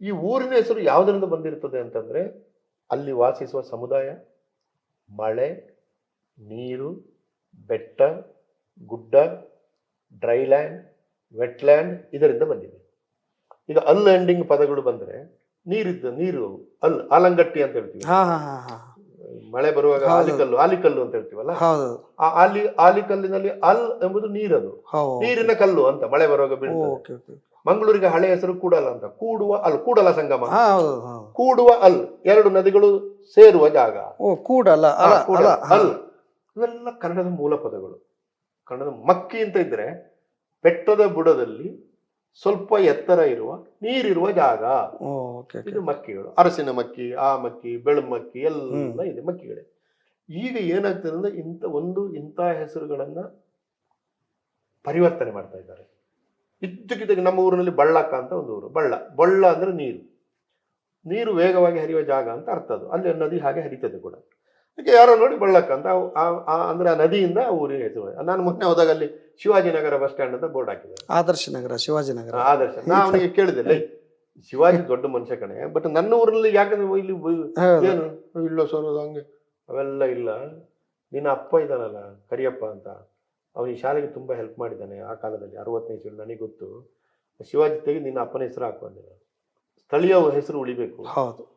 ಈ ಊರಿನ ಹೆಸರು ಯಾವುದರಿಂದ ಬಂದಿರ್ತದೆ ಅಂತಂದ್ರೆ ಅಲ್ಲಿ ವಾಸಿಸುವ ಸಮುದಾಯ, ಮಳೆ, ನೀರು, ಬೆಟ್ಟ, ಗುಡ್ಡ ಡ್ರೈಲ್ಯಾಂಡ್ ವೆಟ್ಲ್ಯಾಂಡ್ ಇದರಿಂದ ಬಂದಿದೆ. ಈಗ ಅಲ್ ಎಂಡಿಂಗ್ ಪದಗಳು ಬಂದ್ರೆ ನೀರಿದ್ದ ನೀರು ಅಲ್, ಆಲಂಗಟ್ಟಿ ಅಂತ ಹೇಳ್ತೀವಿ. ಮಳೆ ಬರುವಾಗ ಆಲಿಕಲ್ಲು ಆಲಿಕಲ್ಲು ಅಂತ ಹೇಳ್ತೀವಲ್ಲ? ಆ ಆಲಿ ಆಲಿಕಲ್ಲಿನಲ್ಲಿ ಅಲ್ ಎಂಬುದು ನೀರದು. ನೀರಿನ ಕಲ್ಲು ಅಂತ ಮಳೆ ಬರುವಾಗ ಬೀಳ್ತದೆ. ಮಂಗಳೂರಿಗೆ ಹಳೆ ಹೆಸರು ಕೂಡಲ ಅಂತ. ಕೂಡುವ ಅಲ್ ಕೂಡಲ ಸಂಗಮ. ಕೂಡುವ ಅಲ್ ಎರಡು ನದಿಗಳು ಸೇರುವ ಜಾಗ. ಕೂಡಲ, ಅಲ್. ಇವೆಲ್ಲ ಕನ್ನಡದ ಮೂಲ ಪದಗಳು. ಕನ್ನಡದ ಮಕ್ಕಿ ಅಂತ ಇದ್ರೆ ಬೆಟ್ಟದ ಬುಡದಲ್ಲಿ ಸ್ವಲ್ಪ ಎತ್ತರ ಇರುವ ನೀರಿರುವ ಜಾಗ. ಇದು ಮಕ್ಕಿಗಳು. ಅರಸಿನ ಮಕ್ಕಿ ಆ ಮಕ್ಕಿ ಬೆಳಮಕ್ಕಿ ಎಲ್ಲ ಇದೆ ಮಕ್ಕಿಗಳೇ. ಈಗ ಏನಾಗ್ತದೆ ಅಂದ್ರೆ ಇಂಥ ಒಂದು ಇಂಥ ಹೆಸರುಗಳನ್ನ ಪರಿವರ್ತನೆ ಮಾಡ್ತಾ ಇದ್ದಾರೆ. ಇದ್ದಕ್ಕಿದ್ದಾಗ ನಮ್ಮ ಊರಿನಲ್ಲಿ ಬಳ್ಳಕ್ಕ ಅಂತ ಒಂದು ಊರು. ಬಳ್ಳ. ಬಳ್ಳ ಅಂದ್ರೆ ನೀರು. ನೀರು ವೇಗವಾಗಿ ಹರಿಯುವ ಜಾಗ ಅಂತ ಅರ್ಥ ಅದು. ಅಲ್ಲಿ ನದಿ ಹಾಗೆ ಹರಿತದೆ ಕೂಡ. ಅದಕ್ಕೆ ಯಾರೋ ನೋಡಿ ಬಳ್ಳಕ್ಕ ಅಂತ ಅಂದ್ರೆ ಆ ನದಿಯಿಂದ ಆ ಊರಿಗೆ ಹೆಸರು ನಾನು ಮೊನ್ನೆ ಹೋದಾಗ ಅಲ್ಲಿ ಶಿವಾಜಿನಗರ ಬಸ್ ಸ್ಟ್ಯಾಂಡ್ ಅಂತ ಬೋರ್ಡ್ ಹಾಕಿದೆ ಆದರ್ಶ ನಗರ ಶಿವಾಜಿನಗರ ಆದರ್ಶ. ನಾ ಅವನಿಗೆ ಕೇಳಿದೆ ಶಿವಾಜಿ ದೊಡ್ಡ ಮನುಷ್ಯ ಕಣೆ ಬಟ್ ನನ್ನ ಊರಲ್ಲಿ ಯಾಕಂದ್ರೆ ಇಲ್ಲಿ ಏನು? ಇಲ್ಲ ಹಂಗೆ. ಅವೆಲ್ಲ ಇಲ್ಲ. ನಿನ್ನ ಅಪ್ಪ ಇದ್ದಾನಲ್ಲ ಕರಿಯಪ್ಪ ಅಂತ. ಅವನು ಈ ಶಾಲೆಗೆ ತುಂಬಾ ಹೆಲ್ಪ್ ಮಾಡಿದ್ದಾನೆ ಆ ಕಾಲದಲ್ಲಿ ಅರವತ್ತನೇ ಇಸ್ವಿ ನನಗೆ ಗೊತ್ತು. ಶಿವಾಜಿ ತೆಗೆದು ನಿನ್ನ ಅಪ್ಪನ ಹೆಸರು ಹಾಕು ಸ್ಥಳೀಯ ಹೆಸರು ಉಳಿಬೇಕು. ಹೌದು.